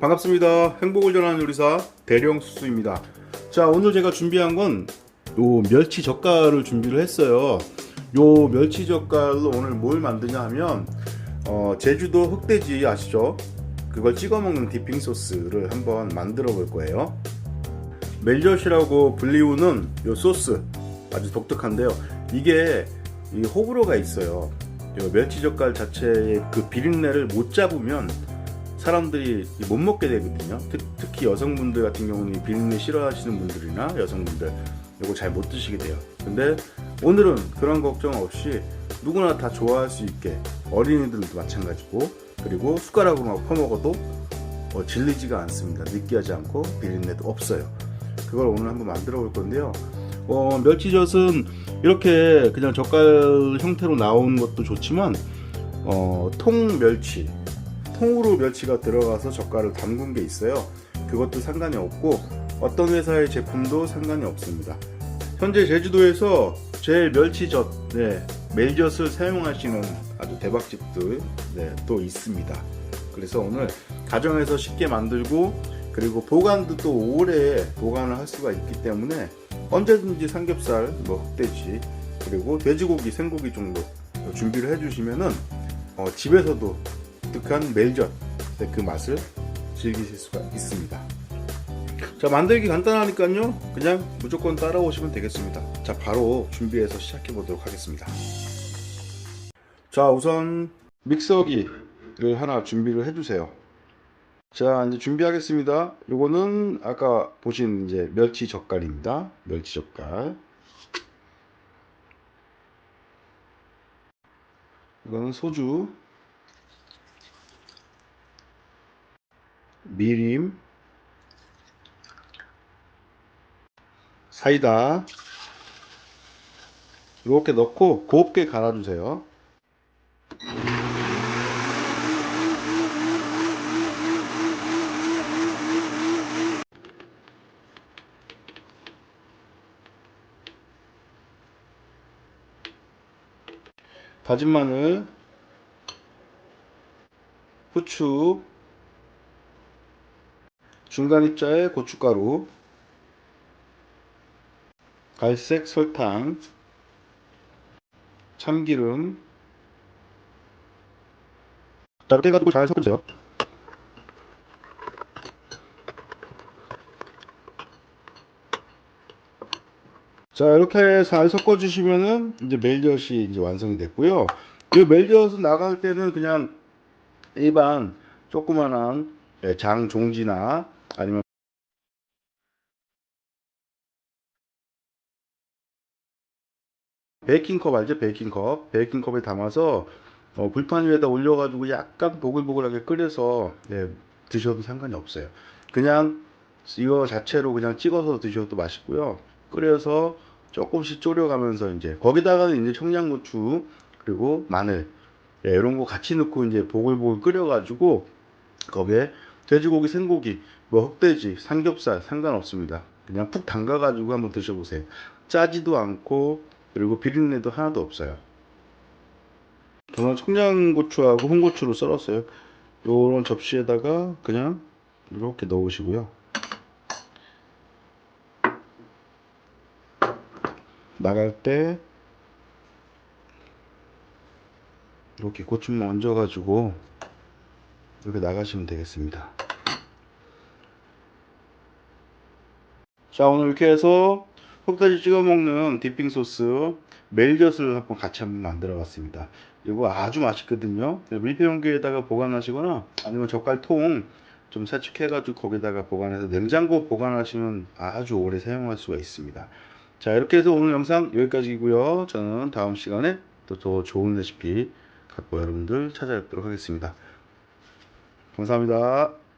반갑습니다. 행복을 전하는 요리사 대령 수수입니다. 자, 오늘 제가 준비한 건 요 멸치 젓갈을 준비를 했어요. 요 멸치 젓갈로 오늘 뭘 만드냐 하면 어, 제주도 흑돼지 아시죠? 그걸 찍어 먹는 디핑 소스를 한번 만들어 볼 거예요. 멜젓이라고 불리우는 요 소스 아주 독특한데요. 이게 이 호불호가 있어요. 요 멸치 젓갈 자체의 그 비린내를 못 잡으면 사람들이 못 먹게 되거든요. 특, 특히 여성분들 같은 경우는 이 비린내 싫어하시는 분들이나 여성분들 이거 잘 못 드시게 돼요. 근데 오늘은 그런 걱정 없이 누구나 다 좋아할 수 있게 어린이들도 마찬가지고 그리고 숟가락으로 막 퍼먹어도 어, 질리지가 않습니다. 느끼하지 않고 비린내도 없어요. 그걸 오늘 한번 만들어 볼 건데요. 어, 멸치젓은 이렇게 그냥 젓갈 형태로 나온 것도 좋지만 어, 통 멸치 통으로 멸치가 들어가서 젓갈을 담근 게 있어요. 그것도 상관이 없고 어떤 회사의 제품도 상관이 없습니다. 현재 제주도에서 제일 멸치젓, 네, 멜젓을 사용하시는 아주 대박집들 네, 또 있습니다. 그래서 오늘 가정에서 쉽게 만들고 그리고 보관도 또 오래 보관을 할 수가 있기 때문에 언제든지 삼겹살, 뭐 흑돼지 그리고 돼지고기, 생고기 정도 준비를 해주시면은 어, 집에서도 독특한 멜젓. 네, 그 맛을 즐기실 수가 있습니다. 자 만들기 간단하니까요. 그냥 무조건 따라오시면 되겠습니다. 자 바로 준비해서 시작해 보도록 하겠습니다. 자 우선 믹서기를 하나 준비를 해 주세요. 자 이제 준비하겠습니다. 요거는 아까 보신 이제 멸치 젓갈입니다. 멸치 젓갈. 이거는 소주 미림 사이다 이렇게 넣고 곱게 갈아주세요. 다진 마늘, 후추, 중간 입자에 고춧가루, 갈색 설탕, 참기름, 자 이렇게 해가지고 잘 섞어주세요. 자 이렇게 잘 섞어주시면은 이제 멜젓이 이제 완성이 됐고요. 이 멜젓은 나갈 때는 그냥 일반 조그만한 예, 장 종지나 아니면 베이킹컵 알죠? 베이킹컵. 베이킹컵에 담아서 어, 불판 위에다 올려가지고 약간 보글보글하게 끓여서 네, 드셔도 상관이 없어요. 그냥 이거 자체로 그냥 찍어서 드셔도 맛있고요. 끓여서 조금씩 졸여가면서 이제 거기다가는 이제 청양고추 그리고 마늘 예, 이런 거 같이 넣고 이제 보글보글 끓여가지고 거기에 돼지고기, 생고기, 뭐 흑돼지, 삼겹살 상관없습니다. 그냥 푹 담가가지고 한번 드셔보세요. 짜지도 않고 그리고 비린내도 하나도 없어요. 저는 청양고추하고 홍고추를 썰었어요. 요런 접시에다가 그냥 이렇게 넣으시고요. 나갈 때 이렇게 고추만 얹어가지고 이렇게 나가시면 되겠습니다. 자 오늘 이렇게 해서 흑돼지 찍어 먹는 디핑 소스 멜젓을 한번 같이 한번 만들어 봤습니다. 이거 아주 맛있거든요. 밀폐 용기에다가 보관하시거나 아니면 젓갈통 좀 세척해 가지고 거기다가 보관해서 냉장고 보관하시면 아주 오래 사용할 수가 있습니다. 자 이렇게 해서 오늘 영상 여기까지고요. 저는 다음 시간에 또 더 좋은 레시피 갖고 여러분들 찾아뵙도록 하겠습니다. 감사합니다.